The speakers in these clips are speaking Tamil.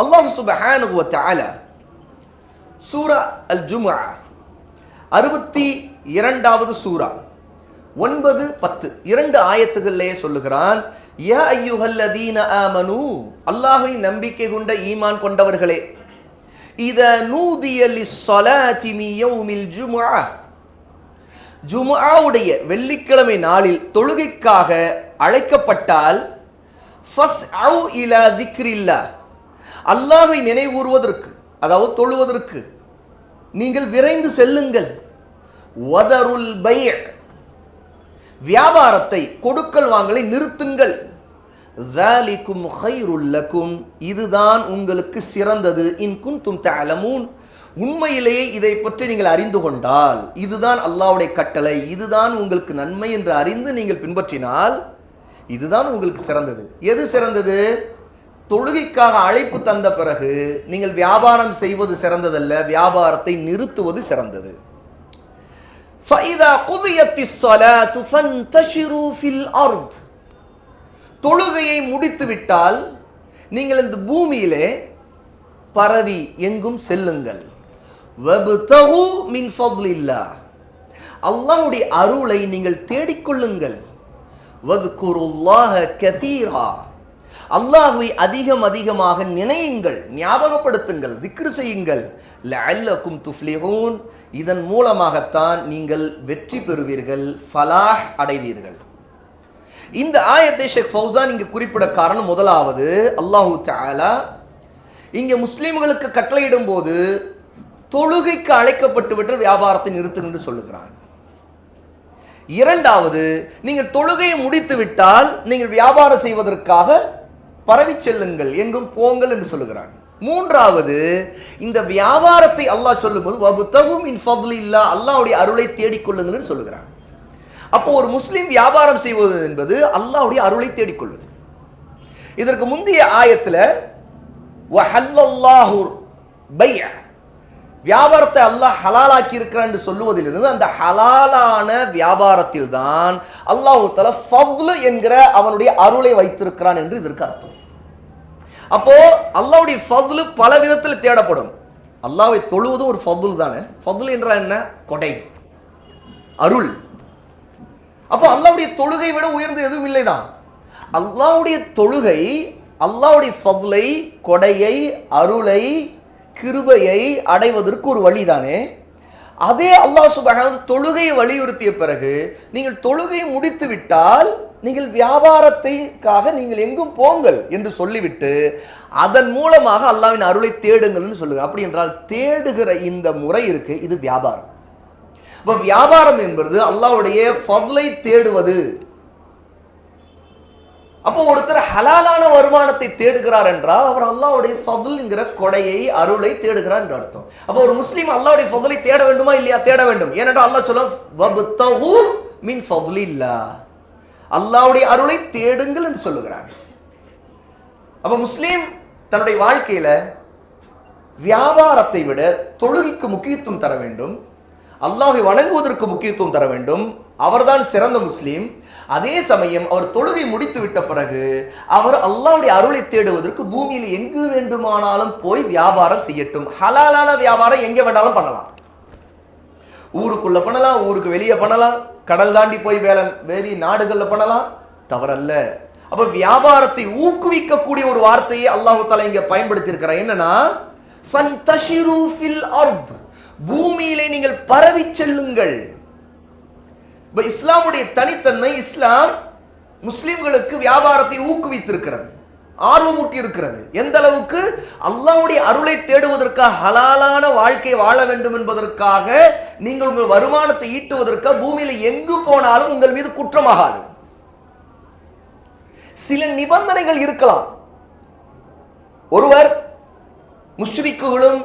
அல்லாஹ் சுபஹானு சூரா அல் ஜுமா அறுபத்தி இரண்டாவது சூரா. ஒன்பது பத்து. இரண்டு ஆயத்துகளிலே சொல்லுகிறான் யா ஐயுஹல்லதீன ஆமனு. அல்லாஹை நம்பிக்கை கொண்ட ஈமான் கொண்டவர்களே இத நூதியலி லிஸ்ஸலாத்தி மி யௌமில் ஜும்ஆ. வெள்ளிக்கிழமை நாளில் தொழுகைக்காக அழைக்கப்பட்டால் ஃபஸ் அவு இலா திக்ரில்லா அல்லாஹை நினைவூறுவதற்கு அதாவது தொழுவதற்கு நீங்கள் விரைந்து செல்லுங்கள். ஒதருல் பைய வியாபாரத்தை கொடுக்கல் வாங்கலை நிறுத்துங்கள். ஜாலிக்கும் ஹைருல்லக்கும் இதுதான் உங்களுக்கு சிறந்தது. இன்கும் தும் தலமூன் உண்மையிலேயே இதை பற்றி நீங்கள் அறிந்து கொண்டால் இதுதான் அல்லாவுடைய கட்டளை. இதுதான் உங்களுக்கு நன்மை என்று அறிந்து நீங்கள் பின்பற்றினால் இதுதான் உங்களுக்கு சிறந்தது. எது சிறந்தது? தொழுகைக்காக அழைப்பு தந்த பிறகு நீங்கள் வியாபாரம் செய்வது சிறந்ததல்ல வியாபாரத்தை நிறுத்துவது சிறந்தது. தொழுகையை முடித்து விட்டால் நீங்கள் இந்த பூமியிலே பரவி எங்கும் செல்லுங்கள். அல்லாவுடைய அருளை நீங்கள் தேடிக்கொள்ளுங்கள். வதுக்குருல்லாஹ கதீரா. அல்லாஹுவை அதிகம் அதிகமாக நினையுங்கள் ஞாபகப்படுத்துங்கள் திக்ரு செய்யுங்கள். லஅல்லக்கும் துஃப்லிஹூன். இதன் மூலமாகத்தான் நீங்கள் வெற்றி பெறுவீர்கள் ஃபலாஹ் அடைவீர்கள். இந்த ஆயத்தை ஷேக் ஃபௌசான் இங்கு குறிப்பிட காரணம் முதலாவது அல்லாஹூ தாலா இங்கே முஸ்லிம்களுக்கு கட்டளையிடும் போது தொழுகைக்கு அழைக்கப்பட்டு விட்டு வியாபாரத்தை நிறுத்துங்க என்று சொல்லுகிறான். இரண்டாவது நீங்கள் தொழுகையை முடித்து விட்டால் நீங்கள் வியாபாரம் செய்வதற்காக பரவி செல்லுங்கள் எங்கும் போங்கள் என்று சொல்லுகிறான். மூன்றாவது இந்த வியாபாரத்தை அல்லாஹ் சொல்லும்போது வபுத்தகும் இன் இல்லா அல்லாவுடைய அருளை தேடிக்கொள்ளுங்கள் என்று சொல்லுகிறான். அப்போ ஒரு முஸ்லீம் வியாபாரம் செய்வது என்பது அல்லாவுடைய அருளை தேடிக்கொள்வது இதற்கு முந்தைய ஆயத்தில் வஹல்லல்லாஹு பைஅ வியாபாரத்தை அல்லாஹ் ஹலாலாக்கி இருக்கிறான் என்று சொல்லுவதிலிருந்து அந்த ஹலாலான வியாபாரத்தில் தான் அல்லாஹு தலா ஃபவ்லு என்கிற அவனுடைய அருளை வைத்திருக்கிறான் என்று இதற்கு அர்த்தம். அப்போ அல்லாவுடைய ஃபதுலு பல விதத்தில் தேடப்படும். அல்லாவை தொழுவதும் ஒரு ஃபதுல் தானே? ஃபதுல் என்றால் என்ன? கொடை. அருள். அப்போ அல்லாவுடைய தொழுகை விட உயர்ந்து எதுவும் இல்லைதான். அல்லாவுடைய தொழுகை அல்லாவுடைய ஃபதுலை கொடையை அருளை கிருபையை அடைவதற்கு ஒரு வழி தானே? அதே அல்லாஹ் சுபகான் தொழுகையை வலியுறுத்திய பிறகு நீங்கள் தொழுகையை முடித்து விட்டால் நீங்கள் வியாபாரத்தைக்காக நீங்கள் எங்கும் போங்கள் என்று சொல்லிவிட்டு அதன் மூலமாக அல்லாவின் அருளை தேடுங்கள்னு சொல்லுங்கள் அப்படி என்றால் தேடுகிற இந்த முறை இருக்கு இது வியாபாரம். இப்போ வியாபாரம் என்பது அல்லாவுடைய ஃபضலை தேடுவது. அப்போ ஒருத்தர் ஹலாலான வருமானத்தை தேடுகிறார் என்றால் அவர் அல்லாவுடைய ஃபதுல்ங்கிற கொடையை அருளை தேடுகிறார் என்று அர்த்தம். அப்போ ஒரு முஸ்லீம் அல்லாவுடைய ஃபதுலை தேட வேண்டுமா இல்லையா? தேட வேண்டும். ஏனென்றால் அல்லாஹ் சொல்ல வபுத்தஹு மின் ஃபதுலில்லா அல்லாவுடைய அருளை தேடுங்கள் என்று சொல்லுகிறார். அப்ப முஸ்லீம் தன்னுடைய வாழ்க்கையில வியாபாரத்தை விட தொழுகைக்கு முக்கியத்துவம் தர வேண்டும் அல்லாஹை வணங்குவதற்கு முக்கியத்துவம் தர வேண்டும். அவர்தான் சிறந்த முஸ்லீம். அதே சமயம் அவர் தொழுகை முடித்து விட்ட பிறகு அவர் அல்லாவுடைய அருளை தேடுவதற்கு பூமியில் எங்கு வேண்டுமானாலும் போய் வியாபாரம் செய்யட்டும். ஹலாலான வியாபாரம் எங்க வேண்டாலும் பண்ணலாம். ஊருக்குள்ள பண்ணலாம் ஊருக்கு வெளியே பண்ணலாம் கடல் தாண்டி போய் வேலை வெளி நாடுகள்ல பண்ணலாம் தவறல்ல. அப்ப வியாபாரத்தை ஊக்குவிக்கக்கூடிய ஒரு வார்த்தையை அல்லாஹு தாலா இங்க பயன்படுத்தியிருக்கிறார். என்னன்னா பூமியிலே நீங்கள் பரவி செல்லுங்கள். இப்போ இஸ்லாமுடைய தனித்தன்மை இஸ்லாம் முஸ்லிம்களுக்கு வியாபாரத்தை ஊக்குவித்திருக்கிறது. ஆர்வமூட்டி இருக்கிறது எந்த அளவுக்கு அல்லாவுடைய அருளை தேடுவதற்காக ஹலாலான வாழ்க்கை வாழ வேண்டும் என்பதற்காக நீங்கள் உங்கள் வருமானத்தை ஈட்டுவதற்காக பூமியில் எங்கு போனாலும் உங்கள் மீது குற்றமாகாது. சில நிபந்தனைகள் இருக்கலாம். ஒருவர் முஷ்ரிக்குகளும்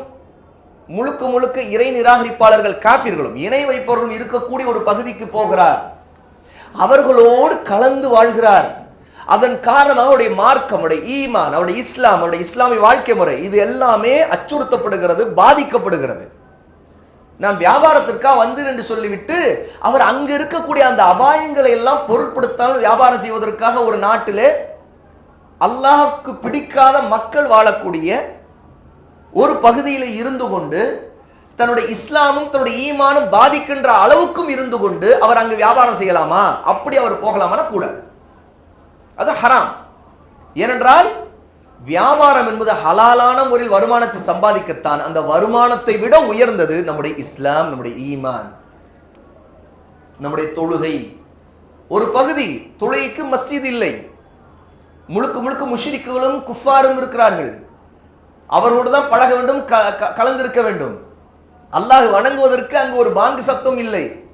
முழுக்க முழுக்க இறை நிராகரிப்பாளர்கள் காப்பீர்களும் இணை வைப்பவர்களும் இருக்கக்கூடிய ஒரு பகுதிக்கு போகிறார். அவர்களோடு கலந்து வாழ்கிறார். அதன் காரணமாக அவருடைய மார்க்கம் அவருடைய ஈமான் அவருடைய இஸ்லாம் அவருடைய இஸ்லாமிய வாழ்க்கை முறை இது எல்லாமே அச்சுறுத்தப்படுகிறது பாதிக்கப்படுகிறது. நான் வியாபாரத்திற்காக வந்து என்று சொல்லிவிட்டு அவர் அங்கு இருக்கக்கூடிய அந்த அபாயங்களை எல்லாம் பொருட்படுத்தாமல் வியாபாரம் செய்வதற்காக ஒரு நாட்டிலே அல்லாஹுக்கு பிடிக்காத மக்கள் வாழக்கூடிய ஒரு பகுதியில் இருந்து கொண்டு தன்னுடைய இஸ்லாமும் தன்னுடைய ஈமானும் பாதிக்கின்ற அளவுக்கும் இருந்து கொண்டு அவர் அங்கு வியாபாரம் செய்யலாமா? அப்படி அவர் போகலாமா கூடாது. அது ஹராம். ஏனென்றால் வியாபாரம் என்பது ஹலாலான முறையில் வருமானத்தை சம்பாதிக்கத்தான் அந்த வருமானத்தை விட உயர்ந்தது நம்முடைய இஸ்லாம் நம்முடைய ஈமான் நம்முடைய தொழுகை. ஒரு பகுதி தொழுகைக்கு மஸ்ஜித் இல்லை. முழுக்க முழுக்க முஷிரிக்குகளும் குஃபாரும் இருக்கிறார்கள். அவர்களோடு தான் பழக வேண்டும் க- க- கலந்திருக்க வேண்டும். அல்லாஹ் வணங்குவதற்கு அங்கு ஒரு பாங்கு சத்தம் இல்லை.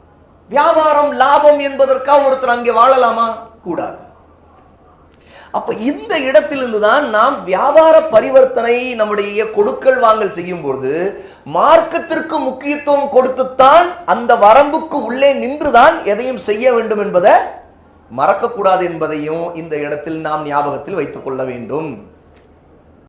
வியாபாரம் லாபம் என்பதற்காக ஒருத்தர் அங்கே வாழலாமா? கூடாது. அப்போ இந்த இடத்திலிருந்து தான் நாம் வியாபார பரிவர்த்தனை நம்முடைய கொடுக்கல் வாங்கல் செய்யும் பொழுது மார்க்கத்திற்கு முக்கியத்துவம் கொடுத்துத்தான் அந்த வரம்புக்கு உள்ளே நின்றுதான் எதையும் செய்ய வேண்டும் என்பதை மறக்கக்கூடாது என்பதையும் இந்த இடத்தில் நாம் ஞாபகத்தில் வைத்துக் கொள்ள வேண்டும்.